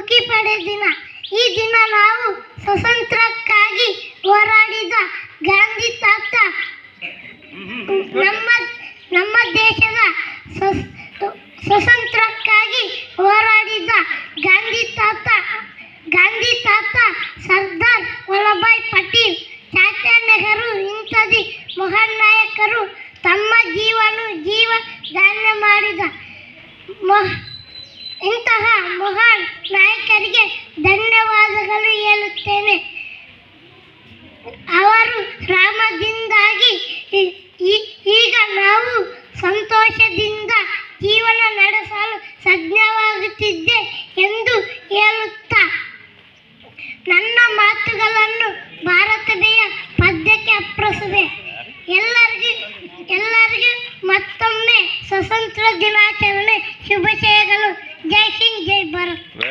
ಸುಖಿ ಪಡೆದ ದಿನ. ಈ ದಿನ ನಾವು ಸ್ವತಂತ್ರಕ್ಕಾಗಿ ಹೋರಾಡಿದ ಗಾಂಧಿ ತಾತ. ನಮ್ಮ ನಮ್ಮ ದೇಶದ ಸ್ವತಂತ್ರಕ್ಕಾಗಿ ಹೋರಾಡಿದ ಗಾಂಧಿ ತಾತ. ಗಾಂಧಿ ತಾತ ಸರ್ದಾರ್ ವಲ್ಲಭಾಯ್ ಪಟೇಲ್. ಚಾಚಾ ನೆಹರು ಇಂಥದಿ ಮಹಾನ್ ನಾಯಕರು ತಮ್ಮ ಜೀವನ ಜೀವ ದಾನ ಮಾಡಿದ ಮಹ, ಇಂತಹ ಮಹಾನ್ ಮಾಡುತ್ತಿದ್ದೆ ಎಂದು ಹೇಳುತ್ತಾ. ನನ್ನ ಮಾತುಗಳನ್ನು ಭಾರತದೆಯ ಪದ್ಯಕ್ಕೆ ಅಪ್ರಸುವೆ ಎಲ್ಲರಿಗೂ ಎಲ್ಲರಿಗೂ ಮತ್ತೊಮ್ಮೆ ಸ್ವತಂತ್ರ ದಿನಾಚರಣೆ ಶುಭಾಶಯಗಳು.